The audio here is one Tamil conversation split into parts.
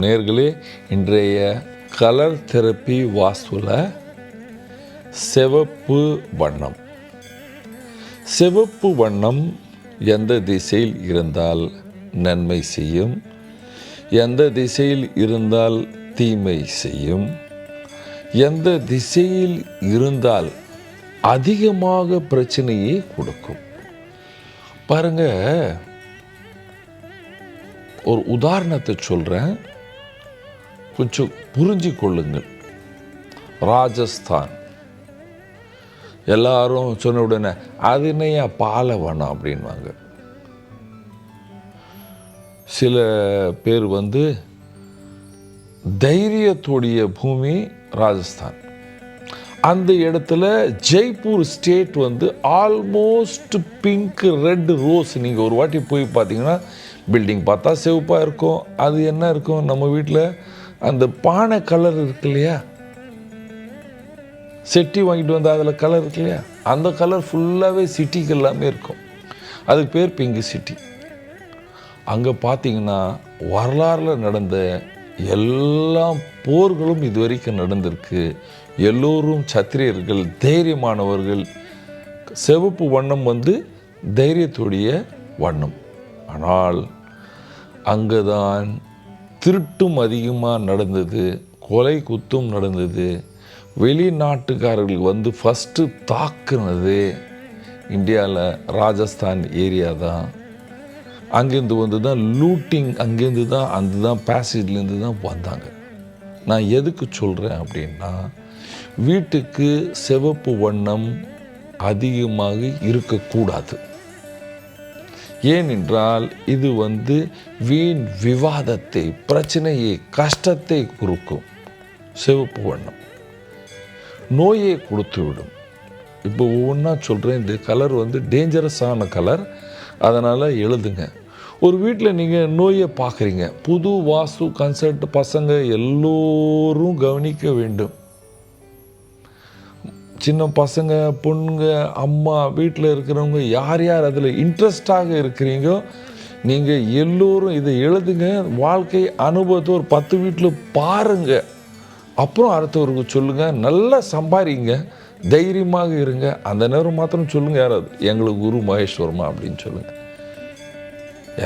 நேர்களே இன்றைய கலர் தெரப்பி வாஸ்துவில் சிவப்பு வண்ணம். சிவப்பு வண்ணம் எந்த திசையில் இருந்தால் நன்மை செய்யும் எந்த திசையில் இருந்தால் தீமை செய்யும் எந்த திசையில் இருந்தால் அதிகமாக பிரச்சனையை கொடுக்கும். பாருங்க ஒரு உதாரணத்தை சொல்கிறேன் கொஞ்சம் புரிஞ்சு கொள்ளுங்கள். ராஜஸ்தான். எல்லாரும் சொன்ன உடனே அது என்னையா பாலைவனம்? அப்படின்வாங்க. சில பேர் வந்து தைரியத்துடைய பூமி ராஜஸ்தான். அந்த இடத்துல ஜெய்ப்பூர் ஸ்டேட் வந்து ஆல்மோஸ்ட் பிங்க் ரெட் ரோஸ். நீங்கள் ஒரு வாட்டி போய் பார்த்தீங்கன்னா பில்டிங் பார்த்தா சிவப்பாக இருக்கும். அது என்ன இருக்கும் நம்ம வீட்டில்? அந்த பானை கலர் இருக்கு இல்லையா? செட்டி வாங்கிட்டு வந்தால் அதில் கலர் இருக்கு இல்லையா? அந்த கலர் ஃபுல்லாகவே சிட்டிக்கு எல்லாமே இருக்கும். அதுக்கு பேர் பிங்க் சிட்டி அங்கே பார்த்தீங்கன்னா வரலாறில் நடந்த எல்லா போர்களும் இதுவரைக்கும் நடந்திருக்கு. எல்லோரும் சத்திரியர்கள் தைரியமானவர்கள் சிவப்பு வண்ணம் வந்து தைரியத்துடைய வண்ணம். ஆனால் அங்கே தான் திருட்டும் அதிகமாக நடந்தது கொலை குத்தும் நடந்தது. வெளிநாட்டுக்காரர்கள் வந்து ஃபஸ்ட்டு தாக்குனது இந்தியாவில் ராஜஸ்தான் ஏரியா தான். அங்கேருந்து வந்து தான் லூட்டிங் அங்கேருந்து தான் அந்த தான் பேசேஜ்லேருந்து தான் வந்தாங்க. நான் எதுக்கு சொல்கிறேன் அப்படின்னா வீட்டுக்கு சிவப்பு வண்ணம் அதிகமாக இருக்கக்கூடாது. ஏனென்றால் இது வந்து வீண் விவாதத்தை பிரச்சனையை கஷ்டத்தை குறுக்கும். சிவப்பு வண்ணம். நோயை கொடுத்து விடும் இப்போ ஒவ்வொன்றா சொல்கிறேன் இந்த கலர் வந்து டேஞ்சரஸான கலர். அதனால் எழுதுங்க. ஒரு வீட்டில் நீங்கள் நோயை பார்க்குறீங்க. புது வாஸ்து கன்சர்ட் பசங்க எல்லோரும் கவனிக்க வேண்டும். சின்ன பசங்க பொண்ணுங்க அம்மா வீட்டில் இருக்கிறவங்க யார் யார் அதில் இன்ட்ரெஸ்டாக இருக்கிறீங்கோ நீங்கள் எல்லோரும் இதை எழுதுங்க. வாழ்க்கை அனுபவத்தை ஒரு பத்து வீட்டில் பாருங்க. அப்புறம் அடுத்தவருக்கு சொல்லுங்கள் நல்லா சம்பாதிங்க. தைரியமாக இருங்க. அந்த நேரம் மாத்திரம் சொல்லுங்கள் யாராவது. எங்களுக்கு குரு மகேஸ்வரமா அப்படின்னு சொல்லுங்கள்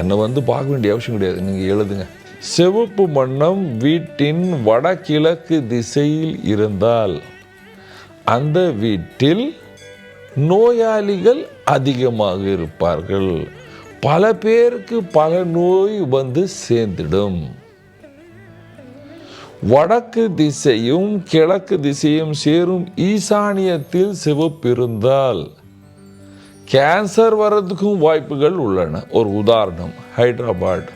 என்னை வந்து பார்க்க வேண்டிய அவசியம் கிடையாது. நீங்கள் எழுதுங்க. சிவப்பு மன்னம் வீட்டின் வடகிழக்கு திசையில் இருந்தால் அந்த வீட்டில் நோயாளிகள் அதிகமாக இருப்பார்கள். பல பேருக்கு பல நோய் வந்து சேர்ந்திடும். வடக்கு திசையும் கிழக்கு திசையும் சேரும் ஈசானியத்தில் சிவப்பிருந்தால் கேன்சர் வர்றதுக்கும் வாய்ப்புகள் உள்ளன. ஒரு உதாரணம் ஹைதராபாத்.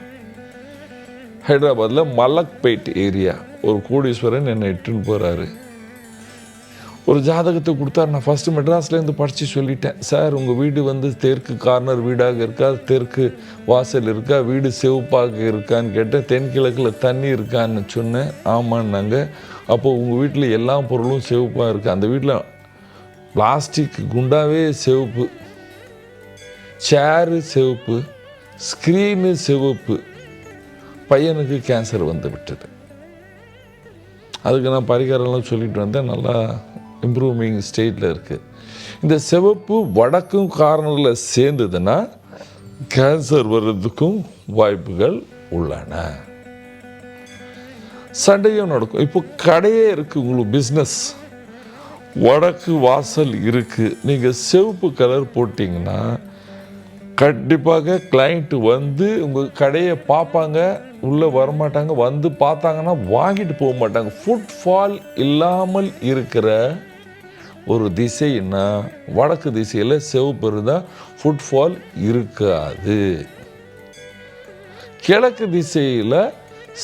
ஹைதராபாத்தில் மலக்பேட் ஏரியா. ஒரு கோடீஸ்வரன் என்னை இட்டுன்னு போகிறாரு ஒரு ஜாதகத்தை கொடுத்தாரு. நான் ஃபஸ்ட்டு மெட்ராஸ்லேருந்து படித்து சொல்லிட்டேன். சார் உங்கள் வீடு வந்து தெற்கு கார்னர் வீடாக இருக்கா? தெற்கு வாசல் இருக்கா? வீடு சிவப்பாக இருக்கான்னு கேட்டேன். தென்கிழக்கில் தண்ணி இருக்கான்னு சொன்னேன். ஆமான்னாங்க. அப்போது உங்கள் வீட்டில் எல்லா பொருளும் சிவப்பாக இருக்குது அந்த வீட்டில் பிளாஸ்டிக் குண்டாவே சிவப்பு. சேரு சிவப்பு. ஸ்க்ரீனு சிவப்பு. பையனுக்கு கேன்சர் வந்து விட்டது. அதுக்கு நான் பரிகாரம்லாம் சொல்லிட்டு வந்தேன். நல்லா இம்ப்ரூவிங் ஸ்டேட்டில் இருக்குது இந்த சிவப்பு வடக்கும் கார்னரில் சேர்ந்ததுன்னா கேன்சர் வர்றதுக்கும் வாய்ப்புகள் உள்ளன. சண்டையும் நடக்கும். இப்போ கடையே இருக்குது உங்களுக்கு பிஸ்னஸ் வடக்கு வாசல் இருக்குது நீங்கள் சிவப்பு கலர் போட்டிங்கன்னா கண்டிப்பாக கிளைண்ட்டு வந்து உங்கள் கடையை பார்ப்பாங்க உள்ளே வரமாட்டாங்க வந்து பார்த்தாங்கன்னா வாங்கிட்டு போக மாட்டாங்க. ஃபுட்ஃபால் இல்லாமல் இருக்கிற ஒரு திசைன்னா வடக்கு திசையில் சிவப்பு இருந்தால் ஃபுட்ஃபால் இருக்காது. கிழக்கு திசையில்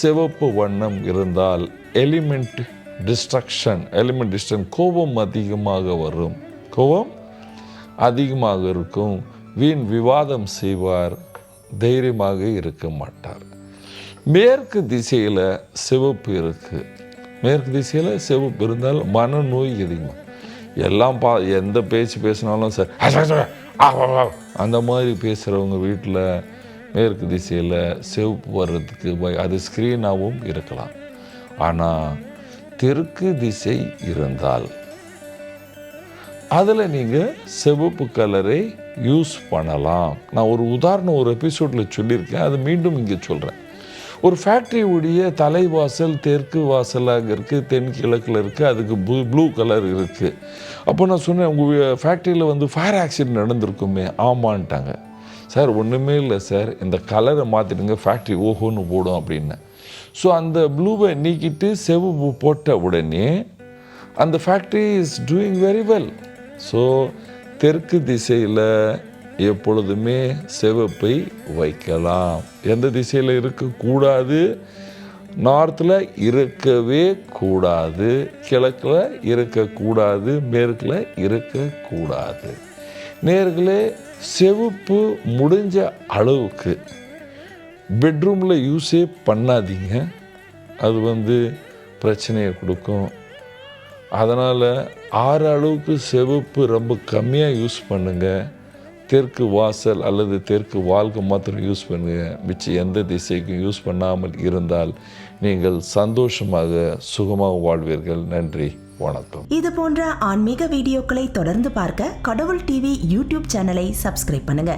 சிவப்பு வண்ணம் இருந்தால் எலிமெண்ட் டிஸ்ட்ரக்ஷன் எலிமெண்ட் டிஸ்ட்ரக்ஷன் கோபம் அதிகமாக வரும். கோபம் அதிகமாக இருக்கும். வீண் விவாதம் செய்வார். தைரியமாக இருக்க மாட்டார். மேற்கு திசையில் சிவப்பு இருக்குது மேற்கு திசையில் சிவப்பு இருந்தால் மனநோய் அதிகமாக எல்லாம் பா எந்த பேச்சு பேசினாலும் சார் அந்த மாதிரி பேசுகிறவங்க வீட்டில் மேற்கு திசையில் சிவப்பு வர்றதுக்கு வ- அது ஸ்க்ரீனாகவும் இருக்கலாம். ஆனால் தெற்கு திசை இருந்தால் அதில் நீங்கள் சிவப்பு கலரை யூஸ் பண்ணலாம். நான் ஒரு உதாரணம் ஒரு எபிசோடில் சொல்லியிருக்கேன். அது மீண்டும் இங்கே சொல்கிறேன் ஒரு ஃபேக்ட்ரியுடைய தலைவாசல் தெற்கு வாசலாக இருக்குது தென்கிழக்கில் இருக்குது அதுக்கு ப்ளூ ப்ளூ கலர் இருக்குது அப்போ நான் சொன்னேன் உங்கள் ஃபேக்ட்ரியில் வந்து ஃபயர் ஆக்சிடென்ட் நடந்திருக்குமே ஆமான்ட்டாங்க. சார் ஒன்றுமே இல்லை சார் இந்த கலரை மாற்றிடுங்க ஃபேக்ட்ரி ஓஹோன்னு போடும் அப்படின்னேன். ஸோ அந்த ப்ளூவை நீக்கிட்டு செவப்பு போட்ட உடனே அந்த factory is doing very well so தெற்கு திசையில் எப்பொழுதுமே சிவப்பை வைக்கலாம். எந்த திசையில் இருக்கக்கூடாது? நார்த்தில் இருக்கவே கூடாது. கிழக்கில் இருக்கக்கூடாது. மேற்கில் இருக்கக்கூடாது. நேர்களே செவப்பு முடிஞ்ச அளவுக்கு பெட்ரூமில் யூஸே பண்ணாதீங்க. அது வந்து பிரச்சனையை கொடுக்கும். அதனால் ஆறு அளவுக்கு சிவப்பு ரொம்ப கம்மியாக யூஸ் பண்ணுங்கள் தெற்கு வாசல் அல்லது தெற்கு வால்க்கு மாத்திரம் யூஸ் பண்ணுங்கள் மிச்சம் எந்த திசைக்கும் யூஸ் பண்ணாமல் இருந்தால் நீங்கள் சந்தோஷமாக சுகமாக வாழ்வீர்கள். நன்றி வணக்கம். இது போன்ற ஆன்மீக வீடியோக்களை தொடர்ந்து பார்க்க கடவுள் டிவி யூடியூப் சேனலை சப்ஸ்கிரைப் பண்ணுங்க.